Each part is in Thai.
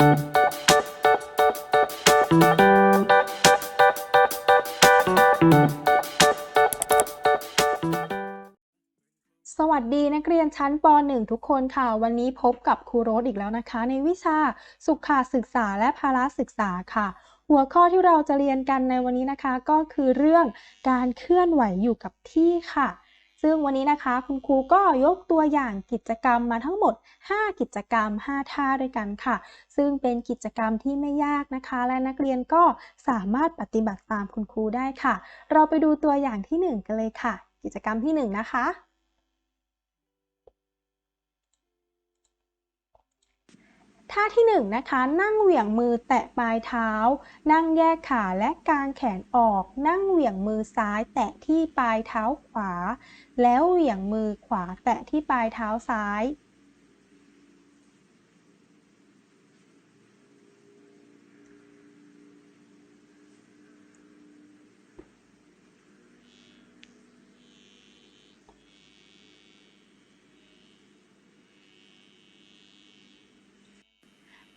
สวัสดีนักเรียนชั้นป .1 ทุกคนค่ะ วันนี้พบกับครูโรสอีกแล้วนะคะ ในวิชาสุขศึกษาและพละศึกษาค่ะ หัวข้อที่เราจะเรียนกันในวันนี้นะคะ ก็คือเรื่องการเคลื่อนไหวอยู่กับที่ค่ะ ซึ่งวันนี้นะคะคุณครูก็ยกตัวอย่างกิจกรรมมาทั้งหมด 5 กิจกรรม 5 ท่าด้วยกันค่ะ ซึ่งเป็นกิจกรรมที่ไม่ยากนะคะ และนักเรียนก็สามารถปฏิบัติตามคุณครูได้ค่ะ เราไปดูตัวอย่างที่ 1 กันเลยค่ะ กิจกรรมที่ 1 นะคะ ท่าที่1นงนะคะ นั่งเหวี่ยงมือแตะปลายเท้า นั่งแยกขาและกางแขนออก นั่งเหวี่ยงมือซ้ายแตะที่ปลายเท้าขวา แล้วเหวี่ยงมือขวาแตะที่ปลายเท้าซ้าย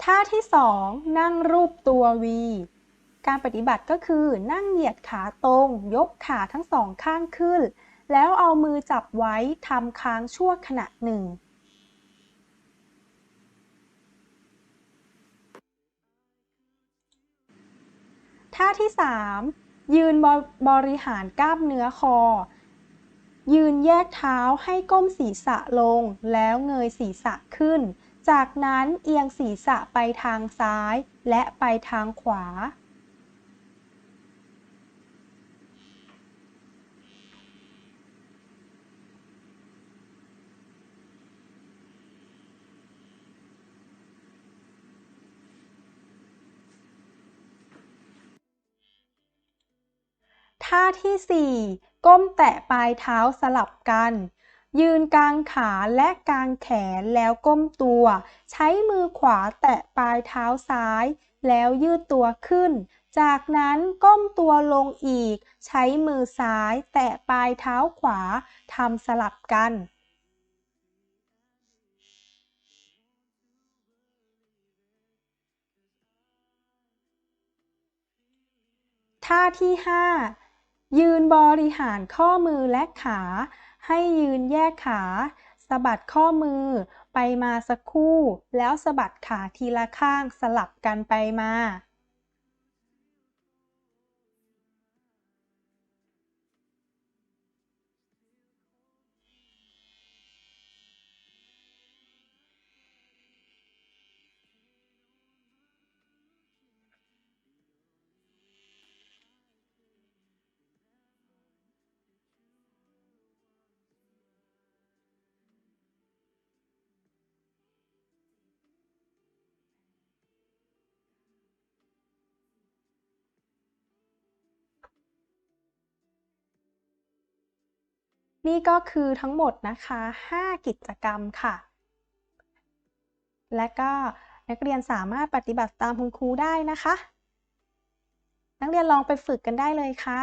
ท่าที่ 2 นั่งรูปตัว V การปฏิบัติก็คือนั่งเหยียดขาตรง ยกขาทั้งสองข้างขึ้น แล้วเอามือจับไว้ทำค้างชั่วขณะหนึ่ง ท่าที่ 3 ยืนบบริหารกล้ามเนื้อคอ ยืนแยกเท้าให้ก้มศีรษะลงแล้วเงยศีรษะขึ้น จากนั้นเอียงศีรษะไปทางซ้ายและไปทางขวา ท่าที่ 4 ก้มแตะปลายเท้าสลับกัน ยืนกางขาและกางแขนแล้วก้มตัว ใช้มือขวาแตะปลายเท้าซ้าย แล้วยืดตัวขึ้น จากนั้นก้มตัวลงอีก ใช้มือซ้ายแตะปลายเท้าขวาทำสลับกันท่าที่ 5 ยืนบริหารข้อมือและขา ให้ยืนแยกขาสะบัดข้อมือไปมาสักครู่ แล้วสะบัดขาทีละข้างสลับกันไปมา นี่ก็คือทั้งหมดนะคะ 5 กิจกรรมค่ะ และก็นักเรียนสามารถปฏิบัติตามคุณครูได้นะคะ นักเรียนลองไปฝึกกันได้เลยค่ะ